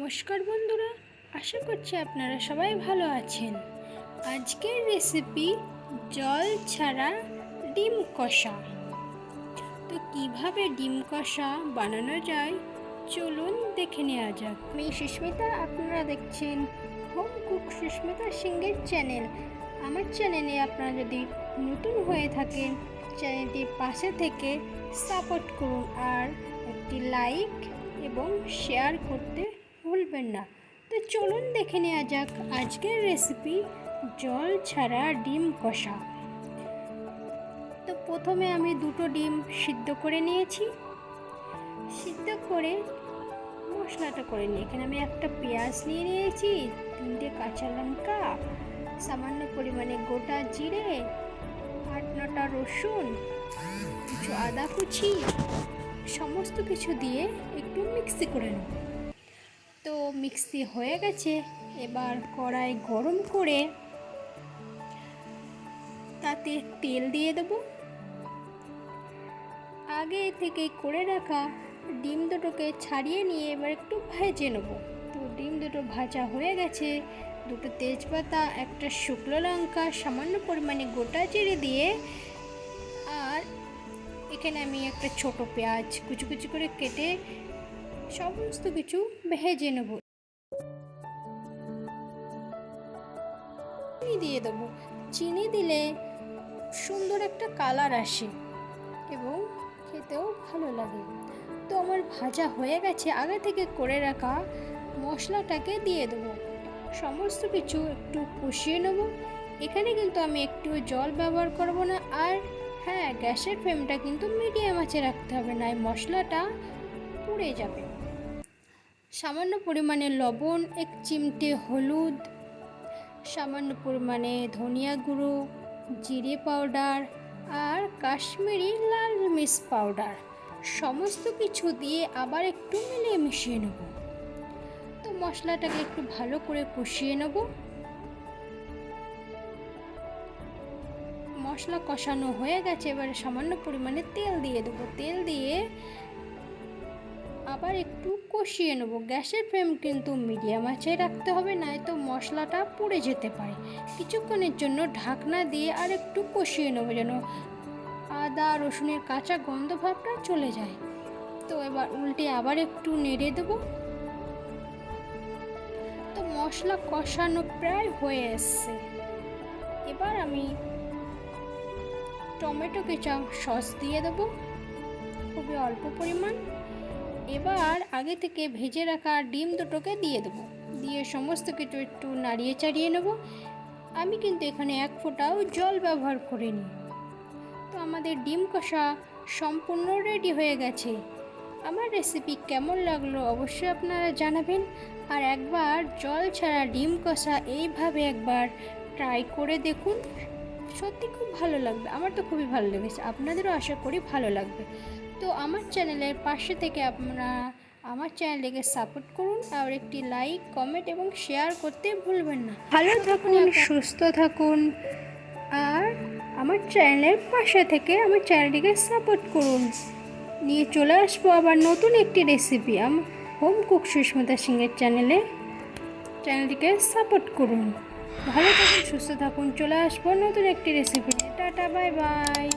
নমস্কার বন্ধুরা, আশা করছি আপনারা সবাই ভালো আছেন। আজকের রেসিপি জল ছাড়া ডিম কষা। তো কীভাবে ডিম কষা বানানো যায়, চলুন দেখে নেওয়া যাক। আমি সুস্মিতা, আপনারা দেখছেন হোম কুক সুস্মিতা সিংহের চ্যানেল আমার চ্যানেলে আপনারা যদি নতুন হয়ে থাকেন চ্যানেলটির পাশে থেকে সাপোর্ট করুন আর একটি লাইক এবং শেয়ার করতে ভুলবেন না। তো চলুন দেখে নেওয়া যাক আজকের রেসিপি জল ছাড়া ডিম কষা। তো প্রথমে আমি দুটো ডিম সিদ্ধ করে নিয়েছি। সিদ্ধ করে মশলাটা করে নিই। এখানে আমি একটা পেঁয়াজ নিয়ে নিয়েছি, তিনটে কাঁচা লঙ্কা, সামান্য পরিমাণে গোটা জিরে আট নটা রসুন, কিছু আদা কুচি, সমস্ত কিছু দিয়ে একটু মিক্সি করে নেব। তো মিক্সি হয়ে গেছে। এবার কড়াই গরম করে তাতে তেল দিয়ে দেবো। আগে থেকে করে রাখা ডিম দুটোকে ছাড়িয়ে নিয়ে এবার একটু ভেজে নেব। তো ডিম দুটো ভাজা হয়ে গেছে। দুটো তেজপাতা, একটা শুকনো লঙ্কা, সামান্য পরিমাণে গোটা জিরে দিয়ে আর এখানে আমি একটা ছোট পেঁয়াজ কুচি কুচি করে কেটে সমস্ত কিছু ভেজে নেব। চিনি দিয়ে দেবো। চিনি দিলে সুন্দর একটা কালার আসে এবং খেতেও ভালো লাগে। তো আমার ভাজা হয়ে গেছে। আগে থেকে করে রাখা মশলাটাকে দিয়ে দেবো। সমস্ত কিছু একটু কষিয়ে নেব। এখানে কিন্তু আমি একটু জল ব্যবহার করব না। আর হ্যাঁ গ্যাসের ফ্লেমটা কিন্তু মিডিয়াম আঁচে রাখতে হবে, না এই মশলাটা পুড়ে যাবে। সামান্য পরিমাণে লবণ, এক চিমটে হলুদ, সামান্য পরিমাণে ধনিয়া গুঁড়ো, জিরে পাউডার আর কাশ্মীরি লাল মির্চ পাউডার। সমস্ত কিছু দিয়ে আবার একটু মিলিয়ে মিশিয়ে নেব। তো মশলাটাকে একটু ভালো করে কষিয়ে নেব। মশলা কষানো হয়ে গেছে, এবারে সামান্য পরিমাণে তেল দিয়ে দেবো। তেল দিয়ে আবার একটু কষিয়ে নেব। গ্যাসের ফ্লেম কিন্তু মিডিয়াম আছে, রাখতে হবে নয়তো মশলাটা পুড়ে যেতে পারে। কিছুক্ষণের জন্য ঢাকনা দিয়ে আর একটু কষিয়ে নেব যেন আদা, রসুনের কাঁচা গন্ধ ভাবটা চলে যায়। তো এবার উল্টে আবার একটু নেড়ে দেবো। তো মশলা কষানো প্রায় হয়ে এসছে। এবার আমি টমেটো কেচাপ সস দিয়ে দেবো। খুবই অল্প পরিমাণ। এবার আগে থেকে ভেজে রাখা ডিম দুটোকে দিয়ে দেবো। দিয়ে সমস্ত কিছু একটু নাড়িয়ে চাড়িয়ে নেব। আমি কিন্তু এখানে এক ফোঁটাও জল ব্যবহার করিনি। তো আমাদের ডিম কষা সম্পূর্ণ রেডি হয়ে গেছে। আমার রেসিপি কেমন লাগল অবশ্যই আপনারা জানাবেন। আর একবার জল ছাড়া ডিম কষা এইভাবে একবার ট্রাই করে দেখুন। সত্যি খুব ভালো লাগবে। আমার তো খুবই ভালো লেগেছে। আপনাদেরও আশা করি ভালো লাগবে। তো আমার চ্যানেলের পাশে থেকে আপনারা আমার চ্যানেলটিকে সাপোর্ট করুন আর একটি লাইক কমেন্ট এবং শেয়ার করতে ভুলবেন না। ভালো থাকুন সুস্থ থাকুন। আর আমার চ্যানেলের পাশে থেকে আমার চ্যানেলটিকে সাপোর্ট করুন। নিয়ে চলে আসব আবার নতুন একটি রেসিপি আমার হোম কুক সুস্মিতা সিংয়ের চ্যানেলে। চ্যানেলটিকে সাপোর্ট করুন। ভালো থাকুন সুস্থ থাকুন। চলে আসব নতুন একটি রেসিপি টাটা বাই বাই।